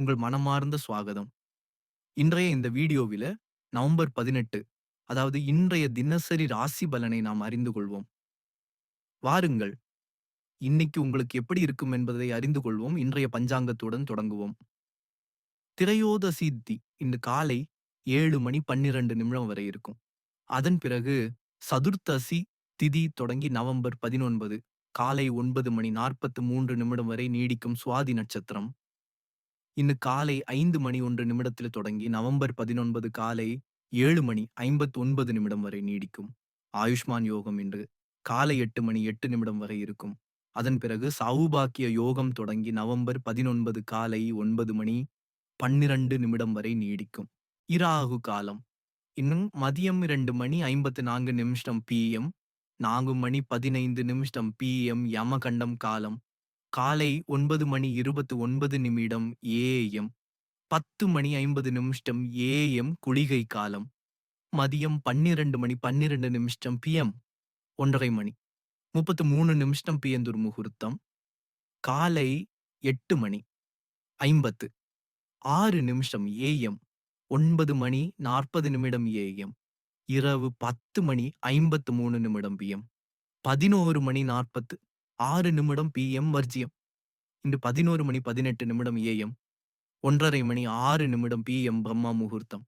உங்கள் மனமார்ந்த சுவாகதம். இன்றைய இந்த வீடியோவில நவம்பர் 18 அதாவது இன்றைய தினசரி ராசி பலனை நாம் அறிந்து கொள்வோம். வாருங்கள். இன்னைக்கு உங்களுக்கு எப்படி இருக்கும் என்பதை அறிந்து கொள்வோம். இன்றைய பஞ்சாங்கத்துடன் தொடங்குவோம். திரையோதசி இன்று காலை ஏழு மணி 12 நிமிடம் வரை இருக்கும். அதன் பிறகு சதுர்த்தசி திதி தொடங்கி நவம்பர் 19 காலை ஒன்பது மணி 43 நிமிடம் வரை நீடிக்கும் சுவாதி நட்சத்திரம். இன்று காலை ஐந்து மணி ஒன்று நிமிடத்தில் தொடங்கி நவம்பர் 19 காலை ஏழு மணி 59 நிமிடம் வரை நீடிக்கும். ஆயுஷ்மான் யோகம் இன்று காலை எட்டு மணி எட்டு நிமிடம் வரை இருக்கும். அதன் பிறகு சௌபாக்கிய யோகம் தொடங்கி நவம்பர் 19 காலை ஒன்பது மணி 12 நிமிடம் வரை நீடிக்கும். இராகு காலம் இன்னும் மதியம் இரண்டு மணி 54 நிமிஷம் பிஎம் நான்கு மணி 15 நிமிஷம் பிஎம் யமகண்டம் காலம் காலை ஒன்பது மணி இருபத்து ஒன்பது நிமிடம் ஏஎம் பத்து மணி ஐம்பது நிமிஷம் ஏஎம் குளிகை காலம். மதியம் பன்னிரண்டு மணி பன்னிரண்டு நிமிஷம் பிஎம் ஒன்றரை மணி. முப்பத்து மூணு நிமிஷம் பிஎந்தூர் முகூர்த்தம். காலை எட்டு மணி ஐம்பத்து. ஆறு நிமிஷம் ஏஎம் ஒன்பது மணி நாற்பது நிமிடம் ஏஎம் இரவு பத்து மணி ஐம்பத்து மூணு நிமிடம் பிஎம் பதினோரு மணி நாற்பத்து ஆறு நிமிடம் பிஎம் வர்ஜியம். இன்று பதினோரு மணி பதினெட்டு நிமிடம் ஏஎம் ஒன்றரை மணி ஆறு நிமிடம் பிஎம் பிரம்மா முகூர்த்தம்.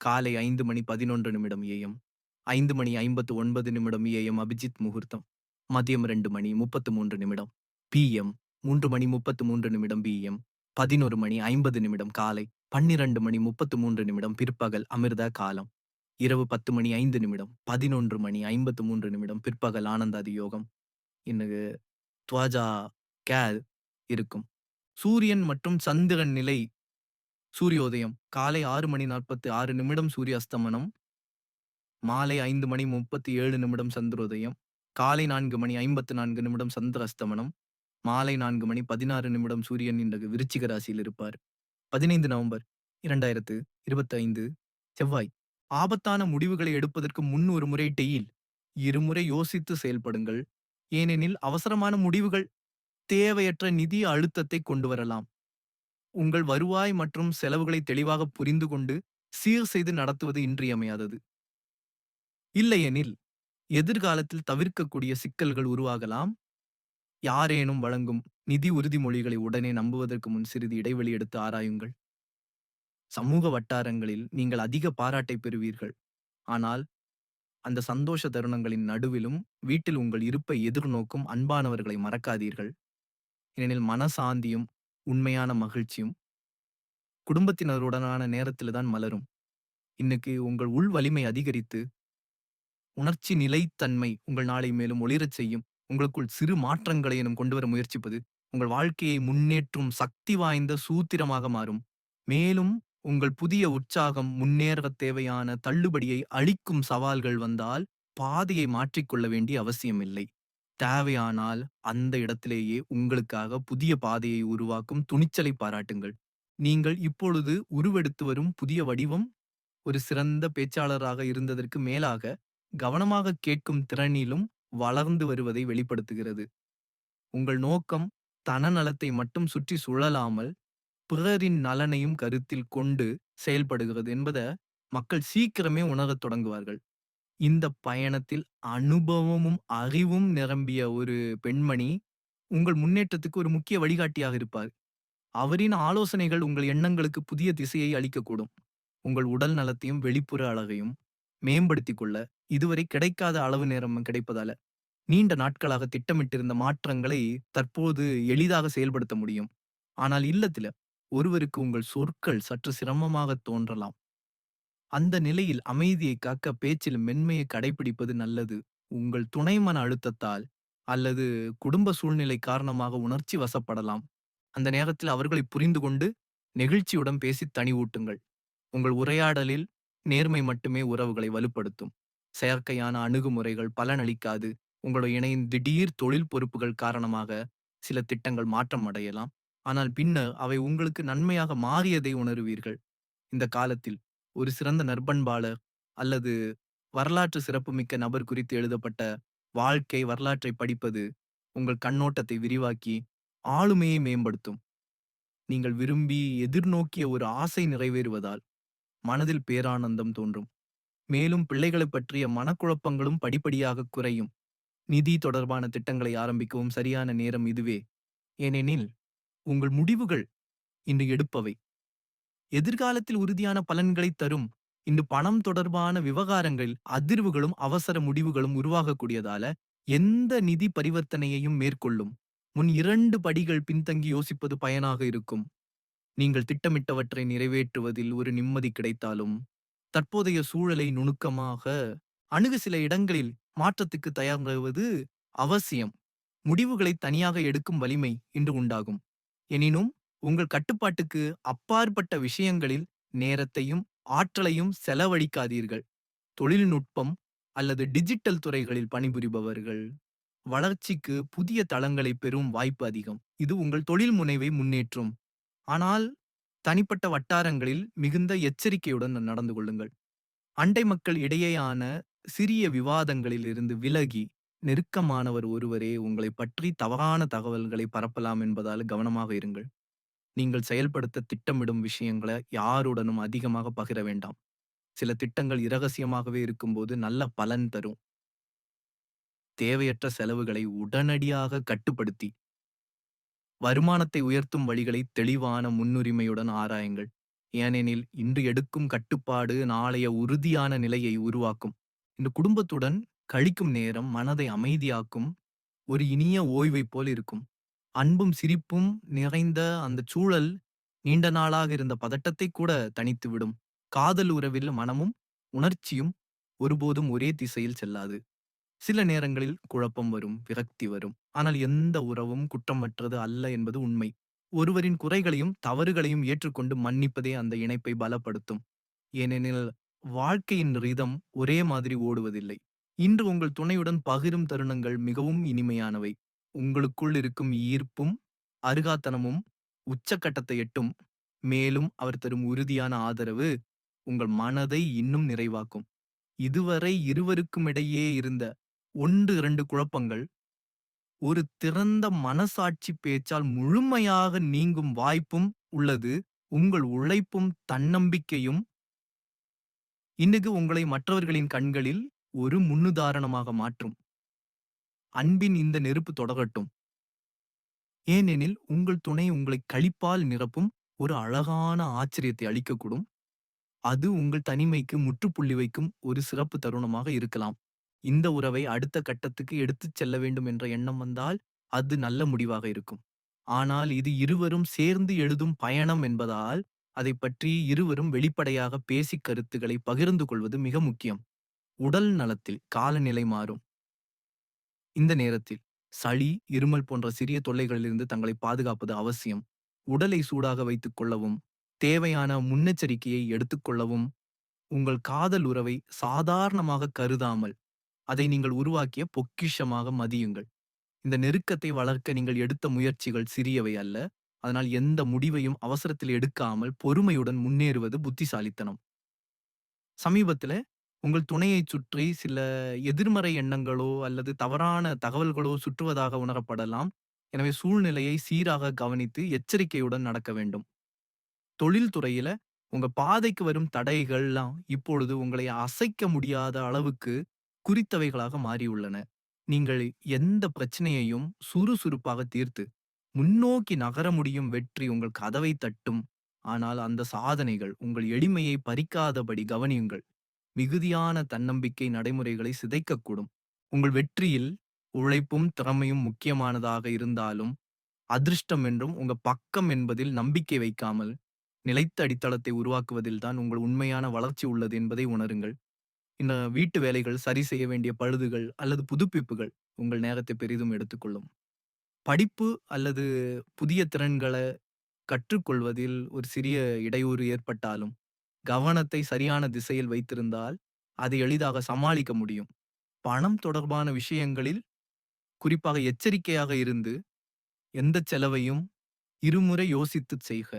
காலை ஐந்து மணி பதினொன்று நிமிடம் ஏஎம் ஐந்து மணி ஐம்பத்து ஒன்பது நிமிடம் ஏஎம் அபிஜித் முகூர்த்தம். மதியம் ரெண்டு மணி முப்பத்து மூன்று நிமிடம் பிஎம் மூன்று மணி முப்பத்து மூன்று நிமிடம் பிஎம் பதினொரு மணி ஐம்பது நிமிடம் காலை பன்னிரண்டு மணி முப்பத்து மூன்று நிமிடம் பிற்பகல் அமிர்தா காலம். இரவு பத்து மணி ஐந்து நிமிடம் பதினொன்று மணி ஐம்பத்து மூன்று நிமிடம் பிற்பகல் ஆனந்தாதி யோகம் இன்னுக்கு துவாஜா கேர் இருக்கும். சூரியன் மற்றும் சந்திரன் நிலை சூரியோதயம். காலை ஆறு மணி நாற்பத்தி ஆறு நிமிடம் சூரிய அஸ்தமனம் மாலை ஐந்து மணி முப்பத்தி ஏழு நிமிடம் சந்திரோதயம். காலை நான்கு மணி ஐம்பத்து நான்கு நிமிடம் சந்திர அஸ்தமனம் மாலை நான்கு மணி பதினாறு நிமிடம் சூரியன் இன்றைக்கு விருச்சிக ராசியில் இருப்பார். பதினைந்து நவம்பர் இரண்டாயிரத்து இருபத்தைந்து செவ்வாய். ஆபத்தான முடிவுகளை எடுப்பதற்கு முன் ஒரு முறை டெயில். இருமுறை யோசித்து செயல்படுங்கள். ஏனெனில் அவசரமான முடிவுகள் தேவையற்ற நிதி அழுத்தத்தை கொண்டு வரலாம். உங்கள் வருவாய் மற்றும் செலவுகளை தெளிவாக புரிந்து கொண்டு சீர் செய்து நடத்துவது இன்றியமையாதது. இல்லையெனில் எதிர்காலத்தில் தவிர்க்கக்கூடிய சிக்கல்கள் உருவாகலாம். யாரேனும் வழங்கும் நிதி உறுதிமொழிகளை உடனே நம்புவதற்கு முன் சிறிது இடைவெளி எடுத்து ஆராயுங்கள். சமூக வட்டாரங்களில் நீங்கள் அதிக பாராட்டை பெறுவீர்கள். ஆனால் அந்த சந்தோஷ தருணங்களின் நடுவிலும் வீட்டில் உங்கள் இருப்பை எதிர்நோக்கும் அன்பானவர்களை மறக்காதீர்கள். ஏனெனில் மனசாந்தியும் உண்மையான மகிழ்ச்சியும் குடும்பத்தினருடனான நேரத்தில் தான் மலரும். இன்னைக்கு உங்கள் உள் வலிமை அதிகரித்து உணர்ச்சி நிலைத்தன்மை உங்கள் நாளை மேலும் ஒளிரச் செய்யும் உங்களுக்குள் சிறு மாற்றங்களை எனும் கொண்டு வர முயற்சிப்பது உங்கள் வாழ்க்கையை முன்னேற்றும் சக்தி வாய்ந்த சூத்திரமாக மாறும். மேலும் உங்கள் புதிய உற்சாகம் முன்னேற தேவையான தள்ளுபடியை அளிக்கும் சவால்கள் வந்தால் பாதையை மாற்றிக்கொள்ள வேண்டிய அவசியமில்லை தேவையானால் அந்த இடத்திலேயே உங்களுக்காக புதிய பாதையை உருவாக்கும் துணிச்சலை பாராட்டுங்கள். நீங்கள் இப்பொழுது உருவெடுத்து வரும் புதிய வடிவம் ஒரு சிறந்த பேச்சாளராக இருந்ததற்கு மேலாக கவனமாக கேட்கும் திறனிலும் வளர்ந்து வருவதை வெளிப்படுத்துகிறது. உங்கள் நோக்கம் தனநலத்தை மட்டும் சுற்றி சுழலாமல் பிறரின் நலனையும் கருத்தில் கொண்டு செயல்படுகிறது என்பதை மக்கள் சீக்கிரமே உணரத் தொடங்குவார்கள். இந்த பயணத்தில் அனுபவமும் அறிவும் நிரம்பிய ஒரு பெண்மணி உங்கள் முன்னேற்றத்துக்கு ஒரு முக்கிய வழிகாட்டியாக இருப்பார். அவரின் ஆலோசனைகள் உங்கள் எண்ணங்களுக்கு புதிய திசையை அளிக்கக்கூடும். உங்கள் உடல் நலத்தையும் வெளிப்புற அழகையும் மேம்படுத்திக் கொள்ள இதுவரை கிடைக்காத அளவு நேரம் கிடைப்பதால நீண்ட நாட்களாக திட்டமிட்டிருந்த மாற்றங்களை தற்போது எளிதாக செயல்படுத்த முடியும். ஆனால் இல்லத்தில ஒருவருக்கு உங்கள் சொற்கள் சற்று சிரமமாக தோன்றலாம். அந்த நிலையில் அமைதியை காக்க பேச்சில் மென்மையை கடைபிடிப்பது நல்லது. உங்கள் துணை மன அழுத்தத்தால் அல்லது குடும்ப சூழ்நிலை காரணமாக உணர்ச்சி வசப்படலாம். அந்த நேரத்தில் அவர்களை புரிந்து கொண்டு நெகிழ்ச்சியுடன் பேசி தனிவூட்டுங்கள் உங்கள் உரையாடலில் நேர்மை மட்டுமே உறவுகளை வலுப்படுத்தும். செயற்கையான அணுகுமுறைகள் பலனளிக்காது உங்களுடைய இணையின் திடீர் தொழில் பொறுப்புகள் காரணமாக சில திட்டங்கள் மாற்றம் அடையலாம். ஆனால் பின்னர் அவை உங்களுக்கு நன்மையாக மாறியதை உணருவீர்கள். இந்த காலத்தில் ஒரு சிறந்த நற்பண்பாளர் அல்லது வரலாற்று சிறப்புமிக்க நபர் குறித்து எழுதப்பட்ட வாழ்க்கை வரலாற்றை படிப்பது உங்கள் கண்ணோட்டத்தை விரிவாக்கி ஆளுமையை மேம்படுத்தும். நீங்கள் விரும்பி எதிர்நோக்கிய ஒரு ஆசை நிறைவேறுவதால் மனதில் பேரானந்தம் தோன்றும். மேலும் பிள்ளைகளைப் பற்றிய மனக்குழப்பங்களும் படிப்படியாக குறையும். நிதி தொடர்பான திட்டங்களை ஆரம்பிக்கவும் சரியான நேரம் இதுவே. ஏனெனில் உங்கள் முடிவுகள் இன்று எடுப்பவை. எதிர்காலத்தில் உறுதியான பலன்களை தரும் இன்று பணம் தொடர்பான விவகாரங்களில் அதிர்வுகளும் அவசர முடிவுகளும் உருவாகக்கூடியதால எந்த நிதி பரிவர்த்தனையையும் மேற்கொள்ளும். முன் இரண்டு படிகள் பின்தங்கி யோசிப்பது பயனாக இருக்கும். நீங்கள் திட்டமிட்டவற்றை நிறைவேற்றுவதில் ஒரு நிம்மதி கிடைத்தாலும் தற்போதைய சூழலை நுணுக்கமாக அணுகு சில இடங்களில் மாற்றத்துக்கு தயாராவது அவசியம். முடிவுகளை தனியாக எடுக்கும் வலிமை இன்று உண்டாகும். எனினும் உங்கள் கட்டுப்பாட்டுக்கு அப்பாற்பட்ட விஷயங்களில் நேரத்தையும் ஆற்றலையும் செலவழிக்காதீர்கள். தொழில்நுட்பம் அல்லது டிஜிட்டல் துறைகளில் பணிபுரிபவர்கள் வளர்ச்சிக்கு புதிய தளங்களை பெறும் வாய்ப்பு அதிகம். இது உங்கள் தொழில் முனைவை முன்னேற்றும். ஆனால் தனிப்பட்ட வட்டாரங்களில் மிகுந்த எச்சரிக்கையுடன் நடந்து கொள்ளுங்கள். அண்டை மக்கள் இடையேயான சிறிய விவாதங்களில் இருந்து விலகி நெருக்கமானவர் ஒருவரே உங்களை பற்றி தவறான தகவல்களை பரப்பலாம் என்பதால் கவனமாக இருங்கள். நீங்கள் செயல்படுத்த திட்டமிடும் விஷயங்களை யாருடனும் அதிகமாக பகிர வேண்டாம். சில திட்டங்கள் இரகசியமாகவே இருக்கும்போது நல்ல பலன் தரும். தேவையற்ற செலவுகளை உடனடியாக கட்டுப்படுத்தி. வருமானத்தை உயர்த்தும் வழிகளை தெளிவான முன்னுரிமையுடன் ஆராயுங்கள். ஏனெனில் இன்று எடுக்கும் கட்டுப்பாடு நாளைய உறுதியான நிலையை உருவாக்கும். இந்த குடும்பத்துடன் கழிக்கும் நேரம் மனதை அமைதியாக்கும் ஒரு இனிய ஓய்வைப் போல் இருக்கும். அன்பும் சிரிப்பும் நிறைந்த அந்த சூழல் நீண்ட நாளாக இருந்த பதட்டத்தை கூட தணித்துவிடும் காதல் உறவில் மனமும் உணர்ச்சியும் ஒருபோதும் ஒரே திசையில் செல்லாது. சில நேரங்களில் குழப்பம் வரும் விரக்தி வரும். ஆனால் எந்த உறவும் குற்றமற்றது அல்ல என்பது உண்மை. ஒருவரின் குறைகளையும் தவறுகளையும் ஏற்றுக்கொண்டு மன்னிப்பதே அந்த இணைப்பை பலப்படுத்தும். ஏனெனில் வாழ்க்கையின் ரிதம் ஒரே மாதிரி ஓடுவதில்லை. இன்று உங்கள் துணையுடன் பகிரும் தருணங்கள் மிகவும் இனிமையானவை. உங்களுக்குள் இருக்கும் ஈர்ப்பும் அருகாத்தனமும் உச்சக்கட்டத்தை எட்டும். மேலும் அவர் தரும் உறுதியான ஆதரவு உங்கள் மனதை இன்னும் நிறைவாக்கும். இதுவரை இருவருக்கும் இடையே இருந்த ஒன்று இரண்டு குழப்பங்கள் ஒரு திறந்த மனசாட்சி பேச்சால் முழுமையாக நீங்கும் வாய்ப்பும் உள்ளது. உங்கள் உழைப்பும் தன்னம்பிக்கையும் இன்னைக்கு உங்களை மற்றவர்களின் கண்களில் ஒரு முன்னுதாரணமாக மாற்றும். அன்பின் இந்த நெருப்பு தொடரட்டும். ஏனெனில் உங்கள் துணை உங்களை களிப்பால் நிரப்பும் ஒரு அழகான ஆச்சரியத்தை அளிக்கக்கூடும். அது உங்கள் தனிமைக்கு முற்றுப்புள்ளி வைக்கும் ஒரு சிறப்பு தருணமாக இருக்கலாம். இந்த உறவை அடுத்த கட்டத்துக்கு எடுத்துச் செல்ல வேண்டும் என்ற எண்ணம் வந்தால் அது நல்ல முடிவாக இருக்கும். ஆனால் இது இருவரும் சேர்ந்து எழுதும் பயணம் என்பதால் அதை பற்றி இருவரும் வெளிப்படையாக பேசி கருத்துக்களை பகிர்ந்து கொள்வது மிக முக்கியம். உடல் நலத்தில் காலநிலை மாறும். இந்த நேரத்தில் சளி இருமல் போன்ற சிறிய தொல்லைகளிலிருந்து தங்களை பாதுகாப்பது அவசியம். உடலை சூடாக வைத்துக் கொள்ளவும் தேவையான முன்னெச்சரிக்கையை எடுத்துக்கொள்ளவும் உங்கள் காதல் உறவை சாதாரணமாக கருதாமல் அதை நீங்கள் உருவாக்கிய பொக்கிஷமாக மதியுங்கள். இந்த நெருக்கத்தை வளர்க்க நீங்கள் எடுத்த முயற்சிகள் சிறியவை அல்ல. அதனால் எந்த முடிவையும் அவசரத்தில் எடுக்காமல் பொறுமையுடன் முன்னேறுவது புத்திசாலித்தனம். சமீபத்துல உங்கள் துணையைச் சுற்றி சில எதிர்மறை எண்ணங்களோ அல்லது தவறான தகவல்களோ சுற்றுவதாக உணரப்படலாம். எனவே சூழ்நிலையை சீராக கவனித்து எச்சரிக்கையுடன் நடக்க வேண்டும். தொழில்துறையில உங்க பாதைக்கு வரும் தடைகள்லாம் இப்பொழுது உங்களை அசைக்க முடியாத அளவுக்கு குறித்தவைகளாக மாறியுள்ளன. நீங்கள் எந்த பிரச்சனையையும் சுறுசுறுப்பாக தீர்த்து முன்னோக்கி நகர முடியும் வெற்றி உங்கள் கதவை தட்டும். ஆனால் அந்த சாதனைகள் உங்கள் எளிமையை பறிக்காதபடி கவனியுங்கள். மிகுதியான தன்னம்பிக்கை நடைமுறைகளை சிதைக்கக்கூடும். உங்கள் வெற்றியில் உழைப்பும் திறமையும் முக்கியமானதாக இருந்தாலும் அதிர்ஷ்டம் என்றும் உங்க பக்கம் என்பதில் நம்பிக்கை வைக்காமல் நிலைத்த அடித்தளத்தை உருவாக்குவதில் தான் உங்கள் உண்மையான வளர்ச்சி உள்ளது என்பதை உணருங்கள். இந்த வீட்டு வேலைகள் சரி செய்ய வேண்டிய பழுதுகள் அல்லது புதுப்பிப்புகள் உங்கள் நேரத்தை பெரிதும் எடுத்துக்கொள்ளும். படிப்பு அல்லது புதிய திறன்களை கற்றுக்கொள்வதில் ஒரு சிறிய இடையூறு ஏற்பட்டாலும் கவனத்தை சரியான திசையில் வைத்திருந்தால் அதை எளிதாக சமாளிக்க முடியும். பணம் தொடர்பான விஷயங்களில் குறிப்பாக எச்சரிக்கையாக இருந்து எந்த செலவையும் இருமுறை யோசித்துச் செய்க.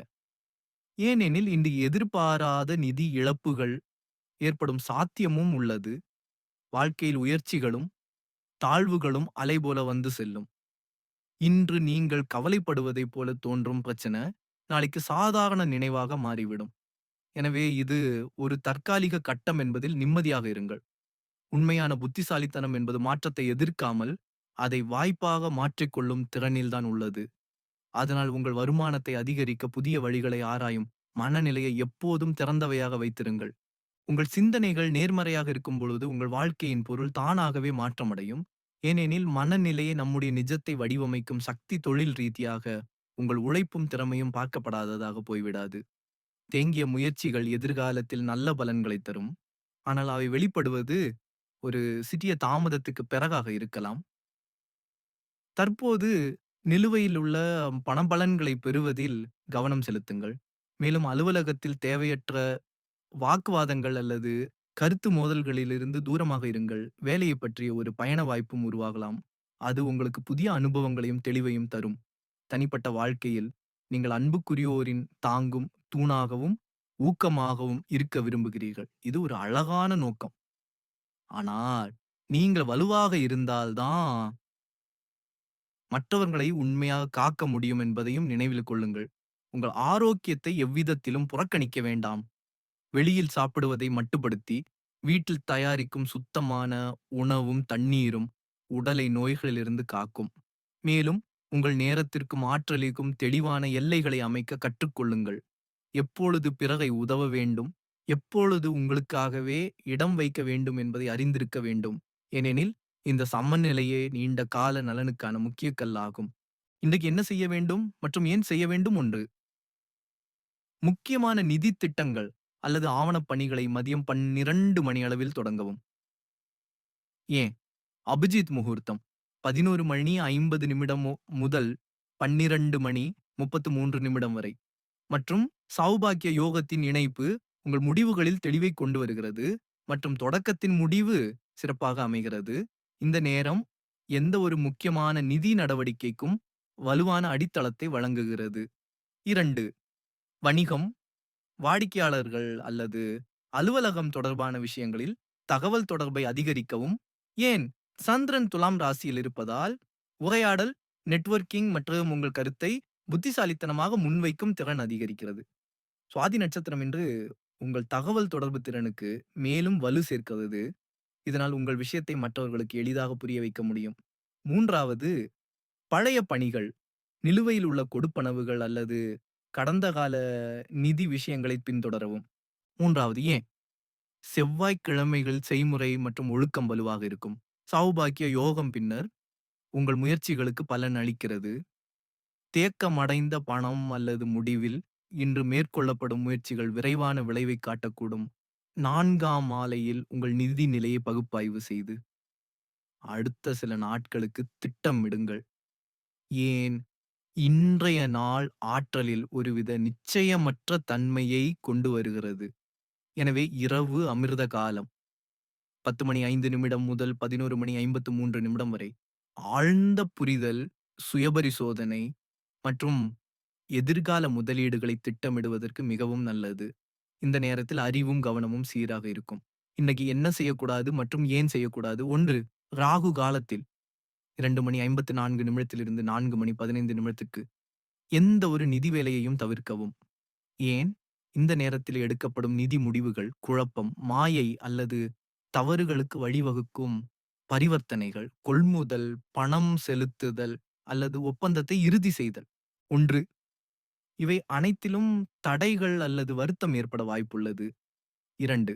ஏனெனில் இன்று எதிர்பாராத நிதி இழப்புகள் ஏற்படும் சாத்தியமும் உள்ளது. வாழ்க்கையில் உயர்ச்சிகளும் தாழ்வுகளும் அலைபோல வந்து செல்லும். இன்று நீங்கள் கவலைப்படுவதைப் போல தோன்றும் பிரச்சனை நாளைக்கு சாதாரண நினைவாக மாறிவிடும். எனவே இது ஒரு தற்காலிக கட்டம் என்பதில் நிம்மதியாக இருங்கள். உண்மையான புத்திசாலித்தனம் என்பது மாற்றத்தை எதிர்க்காமல், அதை வாய்ப்பாக மாற்றிக்கொள்ளும் திறனில்தான் உள்ளது. அதனால் உங்கள் வருமானத்தை அதிகரிக்க புதிய வழிகளை ஆராயும் மனநிலையை எப்போதும் திறந்தவையாக வைத்திருங்கள். உங்கள் சிந்தனைகள் நேர்மறையாக இருக்கும் பொழுது உங்கள் வாழ்க்கையின் பொருள் தானாகவே மாற்றமடையும். ஏனெனில் மனநிலையே நம்முடைய நிஜத்தை வடிவமைக்கும் சக்தி தொழில் ரீதியாக உங்கள் உழைப்பும் திறமையும் பார்க்கப்படாததாக போய்விடாது. தேங்கிய முயற்சிகள் எதிர்காலத்தில் நல்ல பலன்களை தரும். ஆனால் அவை வெளிப்படுவது ஒரு சிறிய தாமதத்துக்கு பிறகாக இருக்கலாம். தற்போது நிலுவையில் உள்ள பணபலன்களை பெறுவதில் கவனம் செலுத்துங்கள். மேலும் அலுவலகத்தில் தேவையற்ற வாக்குவாதங்கள் அல்லது கருத்து மோதல்களிலிருந்து தூரமாக இருங்கள். வேலையைப் பற்றிய ஒரு பயண வாய்ப்பும் உருவாகலாம். அது உங்களுக்கு புதிய அனுபவங்களையும் தெளிவையும் தரும். தனிப்பட்ட வாழ்க்கையில் நீங்கள் அன்புக்குரியோரின் தாங்கும் தூணாகவும், ஊக்கமாகவும் இருக்க விரும்புகிறீர்கள். இது ஒரு அழகான நோக்கம். ஆனால் நீங்கள் வலுவாக இருந்தால்தான் மற்றவர்களை உண்மையாக காக்க முடியும் என்பதையும் நினைவில் கொள்ளுங்கள். உங்கள் ஆரோக்கியத்தை எவ்விதத்திலும் புறக்கணிக்க வேண்டாம். வெளியில் சாப்பிடுவதை மட்டுப்படுத்தி, வீட்டில் தயாரிக்கும் சுத்தமான உணவும், தண்ணீரும் உடலை நோய்களிலிருந்து காக்கும். மேலும் உங்கள் நேரத்திற்கும் ஆற்றலுக்கும் தெளிவான எல்லைகளை அமைக்க கற்றுக்கொள்ளுங்கள். எப்பொழுது பிறரை உதவ வேண்டும், எப்பொழுது உங்களுக்காகவே இடம் வைக்க வேண்டும் என்பதை அறிந்திருக்க வேண்டும். ஏனெனில் இந்த சமநிலையே நீண்ட கால நலனுக்கான முக்கிய கல்லாகும். இன்றைக்கு என்ன செய்ய வேண்டும் மற்றும் ஏன் செய்ய வேண்டும் ஒன்று. முக்கியமான நிதி திட்டங்கள் அல்லது ஆவணப் பணிகளை மதியம் 12 மணி அளவில் தொடங்கவும். ஏன்? அபிஜித் முகூர்த்தம் 11 மணி 50 நிமிடம் முதல் 12 மணி 33 நிமிடம் வரை. மற்றும் சௌபாக்கிய யோகத்தின் இணைப்பு உங்கள் முடிவுகளில் தெளிவைக் கொண்டு வருகிறது மற்றும் தொடக்கத்தின் முடிவு சிறப்பாக அமைகிறது. இந்த நேரம் எந்த ஒரு முக்கியமான நிதி நடவடிக்கைக்கும் வலுவான அடித்தளத்தை வழங்குகிறது. இரண்டு வணிகம், வாடிக்கையாளர்கள் அல்லது அலுவலகம் தொடர்பான விஷயங்களில் தகவல் தொடர்பை அதிகரிக்கவும். ஏன்? சந்திரன் துலாம் ராசியில் இருப்பதால் உரையாடல், நெட்வொர்க்கிங் மற்றும் உங்கள் கருத்தை புத்திசாலித்தனமாக முன்வைக்கும் திறன் அதிகரிக்கிறது. சுவாதி நட்சத்திரம் என்று உங்கள் தகவல் தொடர்பு திறனுக்கு மேலும் வலு சேர்க்கிறது. இதனால் உங்கள் விஷயத்தை மற்றவர்களுக்கு எளிதாக புரிய வைக்க முடியும். மூன்றாவது பழைய பணிகள், நிலுவையில் உள்ள கொடுப்பனவுகள் அல்லது கடந்த கால நிதி விஷயங்களை பின்தொடரவும். மூன்றாவது ஏன்? செவ்வாய்க்கிழமைகள் செய்முறை மற்றும் ஒழுக்கம் வலுவாக இருக்கும். சௌபாக்கிய யோகம் பின்னர் உங்கள் முயற்சிகளுக்கு பலன் அளிக்கிறது. தேக்கமடைந்த பணம் அல்லது முடிவில் இன்று மேற்கொள்ளப்படும் முயற்சிகள் விரைவான விளைவைக் காட்டக்கூடும். நான்காம் மாலையில் உங்கள் நிதி நிலையை பகுப்பாய்வு செய்து, அடுத்த சில நாட்களுக்கு திட்டமிடுங்கள். ஏன்? இன்றைய நாள் ஆற்றலில் ஒருவித நிச்சயமற்ற தன்மையை கொண்டு வருகிறது. எனவே இரவு அமிர்த காலம். 10 மணி ஐந்து நிமிடம் முதல் 11 மணி 53 நிமிடம் வரை ஆழ்ந்த புரிதல், சுயபரிசோதனை மற்றும் எதிர்கால முதலீடுகளை திட்டமிடுவதற்கு மிகவும் நல்லது. இந்த நேரத்தில் அறிவும் கவனமும் சீராக இருக்கும். இன்னைக்கு என்ன செய்யக்கூடாது மற்றும் ஏன் செய்யக்கூடாது? ஒன்று ராகு காலத்தில் இரண்டு மணி 54 நிமிடத்திலிருந்து நான்கு மணி 15 நிமிடத்துக்கு எந்த ஒரு நிதி வேலையையும் தவிர்க்கவும். ஏன்? இந்த நேரத்தில் எடுக்கப்படும் நிதி முடிவுகள் குழப்பம், மாயை அல்லது தவறுகளுக்கு வழிவகுக்கும் பரிவர்த்தனைகள், கொள்முதல், பணம் செலுத்துதல் அல்லது ஒப்பந்தத்தை இறுதி செய்தல். ஒன்று இவை அனைத்திலும் தடைகள் அல்லது வருத்தம் ஏற்பட வாய்ப்புள்ளது. இரண்டு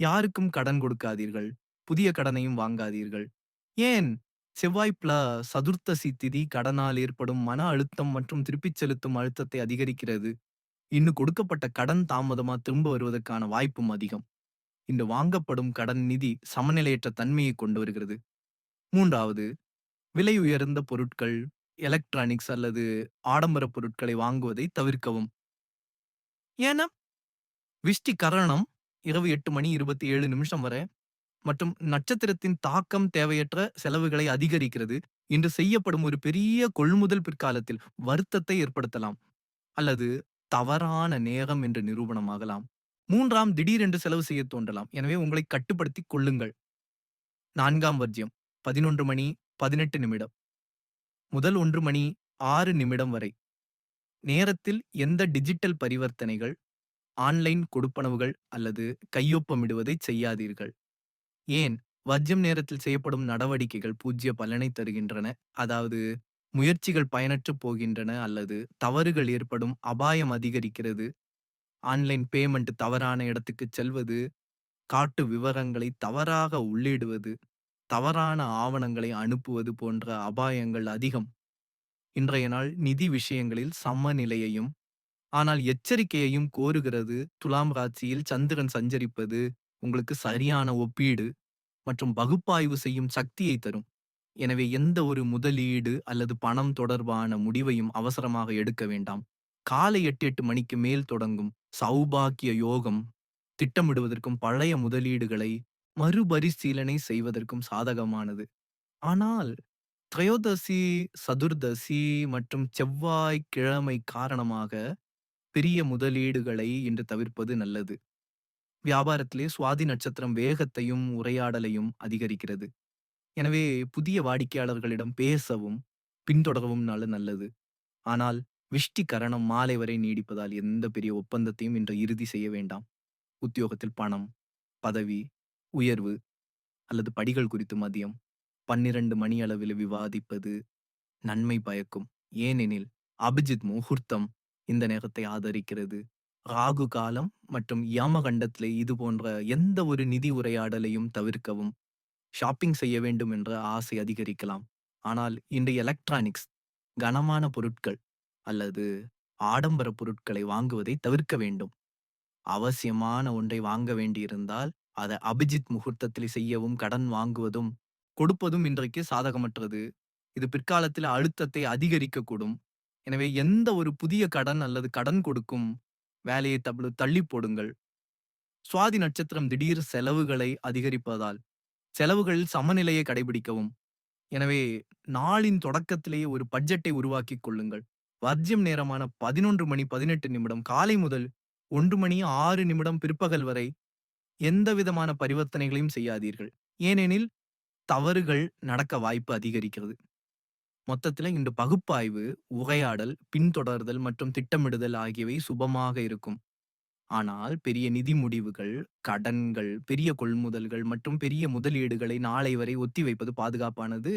யாருக்கும் கடன் கொடுக்காதீர்கள். புதிய கடனையும் வாங்காதீர்கள். ஏன்? செவ்வாய் பிள சதுர்த்தசி திதி கடனால் ஏற்படும் மன அழுத்தம் மற்றும் திருப்பிச் செலுத்தும் அழுத்தத்தை அதிகரிக்கிறது. இன்னும் கொடுக்கப்பட்ட கடன் தாமதமா திரும்ப வருவதற்கான வாய்ப்பும் அதிகம். இன்று வாங்கப்படும் கடன் நிதி சமநிலையற்ற தன்மையை கொண்டு வருகிறது. மூன்றாவது விலை உயர்ந்த பொருட்கள், எலக்ட்ரானிக்ஸ் அல்லது ஆடம்பர பொருட்களை வாங்குவதை தவிர்க்கவும். ஏன்னா? விஷ்டி கரணம் இரவு எட்டு மணி 27 நிமிஷம் வரை மற்றும் நட்சத்திரத்தின் தாக்கம் தேவையற்ற செலவுகளை அதிகரிக்கிறது. இன்று செய்யப்படும் ஒரு பெரிய கொள்முதல் பிற்காலத்தில் வருத்தத்தை ஏற்படுத்தலாம். அல்லது தவறான நேரம் என்று நிரூபணமாகலாம். மூன்றாம் திடீரென்று செலவு செய்யத் தோன்றலாம். எனவே உங்களை கட்டுப்படுத்திக் கொள்ளுங்கள். நான்காம் வர்ஜ்யம் 11 மணி 18 நிமிடம். முதல் ஒன்று மணி ஆறு நிமிடம் வரை. நேரத்தில் எந்த டிஜிட்டல் பரிவர்த்தனைகள், ஆன்லைன் கொடுப்பனவுகள் அல்லது கையொப்பமிடுவதை செய்யாதீர்கள். ஏன்? வர்ஜம் நேரத்தில் செய்யப்படும் நடவடிக்கைகள் பூஜ்ய பலனை தருகின்றன. அதாவது முயற்சிகள் பயனற்றுப் போகின்றன அல்லது தவறுகள் ஏற்படும் அபாயம் அதிகரிக்கிறது. ஆன்லைன் பேமெண்ட் தவறான இடத்துக்குச் செல்வது, காட்டு விவரங்களை தவறாக உள்ளிடுவது, தவறான ஆவணங்களை அனுப்புவது போன்ற அபாயங்கள் அதிகம். இன்றைய நாள் நிதி விஷயங்களில் சமநிலையையும், ஆனால் எச்சரிக்கையையும் கோருகிறது. துலாம் ராசியில் சந்திரன் சஞ்சரிப்பது உங்களுக்கு சரியான ஒப்பீடு மற்றும் பகுப்பாய்வு செய்யும் சக்தியை தரும். எனவே எந்த ஒரு முதலீடு அல்லது பணம் தொடர்பான முடிவையும் அவசரமாக எடுக்க வேண்டாம். காலை 8, 8 மணிக்கு மேல் தொடங்கும் சௌபாக்கிய யோகம் திட்டமிடுவதற்கும் பழைய முதலீடுகளை மறுபரிசீலனை செய்வதற்கும் சாதகமானது. ஆனால் திரையோதசி, சதுர்தசி மற்றும் செவ்வாய் கிழமை காரணமாக பெரிய முதலீடுகளை இன்று தவிர்ப்பது நல்லது. வியாபாரத்திலே சுவாதி நட்சத்திரம் வேகத்தையும், உரையாடலையும் அதிகரிக்கிறது. எனவே புதிய வாடிக்கையாளர்களிடம் பேசவும், பின்தொடரவும் நாள நல்லது. ஆனால் விஷ்டி கரணம் மாலை வரை நீடிப்பதால் எந்த பெரிய ஒப்பந்தத்தையும் இன்று இறுதி செய்ய வேண்டாம். உத்தியோகத்தில் பணம், பதவி, உயர்வு அல்லது படிகள் குறித்து மதியம் 12 மணி அளவில் விவாதிப்பது நன்மை பயக்கும். ஏனெனில் அபிஜித் முகூர்த்தம் இந்த நேரத்தை ஆதரிக்கிறது. ராகு காலம் மற்றும் யமகண்டத்திலே இது போன்ற எந்த ஒரு நிதி உரையாடலையும் தவிர்க்கவும். ஷாப்பிங் செய்ய வேண்டும் என்ற ஆசை அதிகரிக்கலாம். ஆனால் இன்று எலக்ட்ரானிக்ஸ், கனமான பொருட்கள் அல்லது ஆடம்பர பொருட்களை வாங்குவதை தவிர்க்க வேண்டும். அவசியமான ஒன்றை வாங்க வேண்டியிருந்தால், அதை அபிஜித் முகூர்த்தத்தில் செய்யவும் கடன் வாங்குவதும், கொடுப்பதும் இன்றைக்கு சாதகமற்றது. இது பிற்காலத்தில் அழுத்தத்தை அதிகரிக்கக்கூடும். எனவே எந்த ஒரு புதிய கடன் அல்லது கடன் கொடுக்கும் வேலையை தப்பு தள்ளி போடுங்கள். சுவாதி நட்சத்திரம் திடீர் செலவுகளை அதிகரிப்பதால், செலவுகளில் சமநிலையை கடைபிடிக்கவும். எனவே நாளின் தொடக்கத்திலேயே ஒரு பட்ஜெட்டை உருவாக்கிக் கொள்ளுங்கள். வர்ஜ்யம் நேரமான 11 மணி 18 நிமிடம் காலை முதல் ஒன்று மணி ஆறு நிமிடம் பிற்பகல் வரை எந்தவிதமான பரிவர்த்தனைகளையும் செய்யாதீர்கள். ஏனெனில் தவறுகள் நடக்க வாய்ப்பு அதிகரிக்கிறது. மொத்தத்தில் இன்று பகுப்பாய்வு, உரையாடல், பின்தொடர்தல் மற்றும் திட்டமிடுதல் ஆகியவை சுபமாக இருக்கும். ஆனால் பெரிய நிதி முடிவுகள், கடன்கள், பெரிய கொள்முதல்கள் மற்றும் பெரிய முதலீடுகளை நாளை வரை ஒத்திவைப்பது பாதுகாப்பானது.